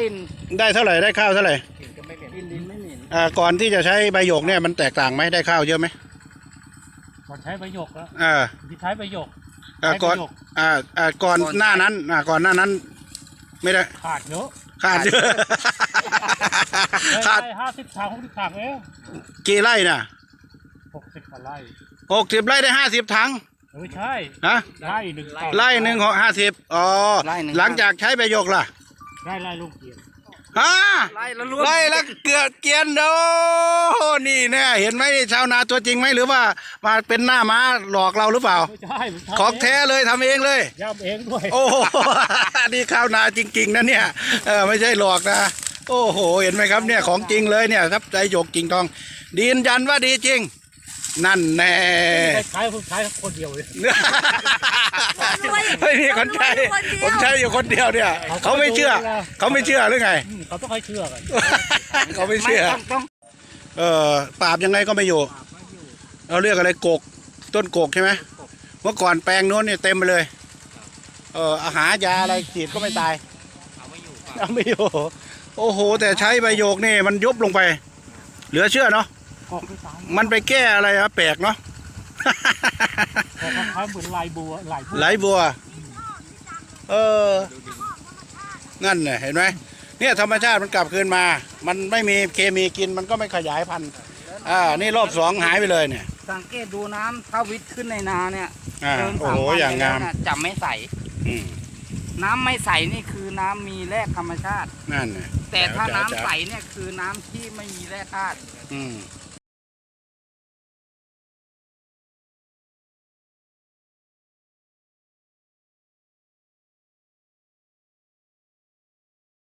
ลิ่นได้เท่าไหร่ได้ข้าวเท่าไหร่กลิ่นดินไม่เหม็นอ่าก่อนที่จะใช้ใบหยกเนี่ยมันแตกต่างไหมได้ข้าวเยอะไหมก่อนใช้ประโยคแล้วอ่าที่ใช้ประโยคอ่าใช้ก่อนประโยคอ่าอ่าก่อนหน้านั้นอ่าก่อนหน้านั้น ไม่ได้ขาดเยอะขาดเยอะขาดได้ห้าสิบถังหกสิบถังเองกี่ไร่น่ะหกสิบกว่าไร่หกสิบไร่ได้ห้าสิบถังเออใช่นะไร่หนึ่งต่อไร่หนึ่งหกห้าสิบอ๋อไร่หนึ่งหลังจากใช้ใบหยกล่ะ ได้ไร่ลูกเกียรติฮะไล่ละล้วนไล่ละเกือบเกรียนโอ้นี่แน่เห็นไหมนี่ชาวนาตัวจริงไหมหรือว่ามาเป็นหน้าม้าหลอกเราหรือเปล่า ไม่ใช่ผมทำของแท้เลยทำเองเลย ย่ำเองด้วยโอ้โห นี่ข้าวนาจริง ๆนะเนี่ยเออไม่ใช่หลอกนะ โอ้โห เห็นไหมครับเนี่ยของจริงเลยเนี่ยครับใจหยกจริงทองดีนยันว่าดีจริง นั่นแน่ใช้ผมใช้คนเดียวเลย ไม่มีคนใช้ผมใช้อยู่คนเดียวเนี่ยเขาไม่เชื่อ เขาไม่เชื่อหรือไงอืมเขาต้องให้เชื่อกันเขาไม่เชื่อต้องต้องเออปราบยังไงก็ไม่อยู่เราเรียกอะไรกกต้นกกใช่ไหมเมื่อก่อนแปลงโน้นเนี่ยเต็มไปเลย เอออาหารยาอะไรฉีดก็ไม่ตายเอาไม่อยู่ โอ้โห แต่ใช้ใบโยกนี่มันยุบลงไป เหลือเชื่อเนาะออกไม่ตายมันไปแก้อะไรอะแปลกเนาะ ออกคล้ายๆเหมือนลายบัวลายบัวไหลบัว เออ นั่นน่ะเห็นไหมเนี่ยธรรมชาติมันกลับคืนมา มันไม่มีเคมีกินมันก็ไม่ขยายพันธุ์อ่านี่รอบสองหายไปเลยเนี่ย สังเกตดูน้ำถ้าวิทย์ขึ้นในนาเนี่ยอ่าเดินโอ้สามโหวันอย่างไปแล้วงามเนี่ยจะไม่ใส อืมน้ำไม่ใสนี่คือน้ำมีแร่ธรรมชาติ นั่นน่ะแต่ถ้าจ๋วน้ำจ๋วใสเนี่ยคือน้ำที่ไม่มีแร่ธาตุอืม